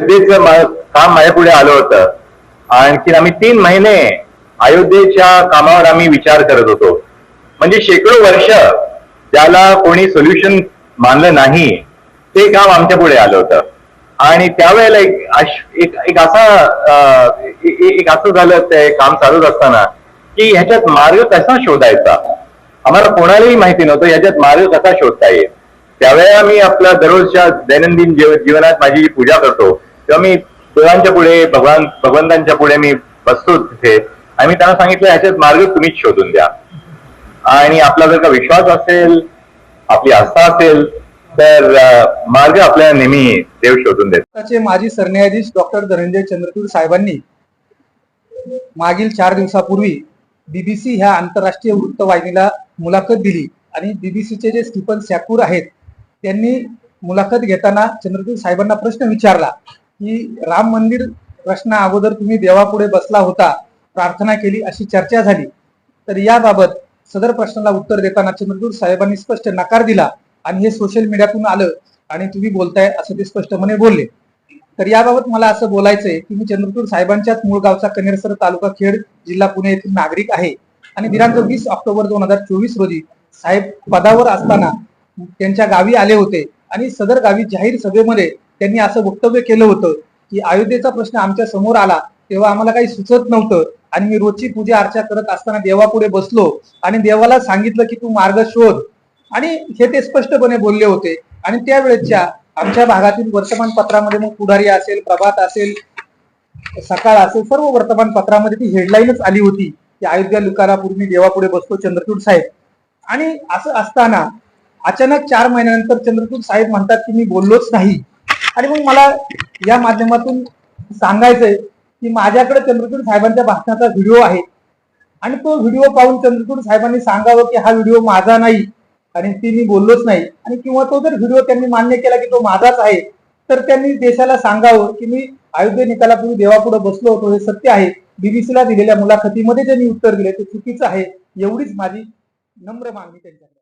अयोध्येचं काम माझ्या पुढे आलं होतं. आणखी आम्ही तीन महिने अयोध्येच्या कामावर आम्ही विचार करत होतो. म्हणजे शेकडो वर्ष ज्याला कोणी सोल्युशन मानलं नाही ते काम आमच्या पुढे आलं होतं. आणि त्यावेळेला एक एक एक असा एक असं झालं ते काम चालूच असताना की ह्याच्यात मार्ग कसा शोधायचा? आम्हाला कोणालाही माहिती नव्हतं ह्याच्यात मार्ग कसा शोधता येईल. त्यावेळेला मी आपल्या दररोजच्या दैनंदिन जीवनात माझी जी पूजा करतो. तेव्हा मी देवांच्या पुढे भगवान भगवंतांच्या पुढे मी बसतो तिथे. आणि मी त्यांना सांगितलं ह्याच्यात मार्ग तुम्हीच शोधून द्या. आणि आपला जर का विश्वास असेल आपली आस्था असेल तर मार्ग आपल्याला नेहमी देव शोधून देत. माजी सरन्यायाधीश डॉक्टर धनंजय चंद्रचूड साहेबांनी मागील चार दिवसापूर्वी बीबीसी ह्या आंतरराष्ट्रीय वृत्तवाहिनीला मुलाखत दिली. आणि बीबीसीचे जे स्टीफन सॅकूर आहेत त्यांनी मुलाखत घेताना चंद्रचूड साहेबांना प्रश्न विचारला. की राम मंदिर प्रश्ना अगोदर तुम्ही देवापुढे बसला होता प्रार्थना केली अशी चर्चा झाली. तर याबाबत सदर प्रश्नाला उत्तर देताना चंद्रचूर साहेबांनी स्पष्ट नकार दिला आणि हे सोशल मीडियातून आलं आणि तुम्ही बोलताय असं ते स्पष्टपणे बोलले. तर याबाबत मला असं बोलायचंय की मी चंद्रपूर साहेबांच्याच मूळ गावचा कनेरसर तालुका खेड जिल्हा पुणे येथील नागरिक आहे. आणि दिनांक वीस ऑक्टोबर दोन हजार चोवीस रोजी साहेब पदावर असताना त्यांच्या गावी आले होते आणि सदर गावी जाहीर सभेमध्ये त्यांनी असं वक्तव्य केलं होतं की अयोध्येचा प्रश्न आमच्यासमोर आला तेव्हा आम्हाला काही सुचत नव्हतं. आणि मी रोजची पूजा अर्चा करत असताना देवापुढे बसलो आणि देवाला सांगितलं की तू मार्ग शोध. आणि हे ते स्पष्टपणे बोलले होते. आणि त्यावेळेच्या आमच्या भागातील वर्तमानपत्रामध्ये मग पुढारी असेल प्रभात असेल सकाळ असेल सर्व वर्तमानपत्रामध्ये ती हेडलाईनच आली होती की अयोध्या लुकारापूर्वी देवापुढे बसतो चंद्रचूड साहेब. आणि असं असताना अचानक चार महिन्यानंतर चंद्रचूड साहेब म्हणतात की मी बोललोच नाही. आणि मग मला या माध्यमातून सांगायचंय की माझ्याकडे चंद्रचूड साहेबांच्या भाषणाचा व्हिडिओ आहे. आणि तो व्हिडिओ पाहून चंद्रचूड साहेबांनी सांगावं की हा व्हिडिओ माझा नाही आणि ती मी बोललोच नाही. आणि किंवा तो जर व्हिडिओ त्यांनी मान्य केला की तो माझाच आहे तर त्यांनी देशाला सांगावं की मी अयोध्ये निकालापूर्वी देवापुढे बसलो होतो हे सत्य आहे. बीबीसीला दिलेल्या मुलाखतीमध्ये ज्यांनी उत्तर दिले ते चुकीचं आहे. एवढीच माझी नम्र मागणी त्यांच्याकडे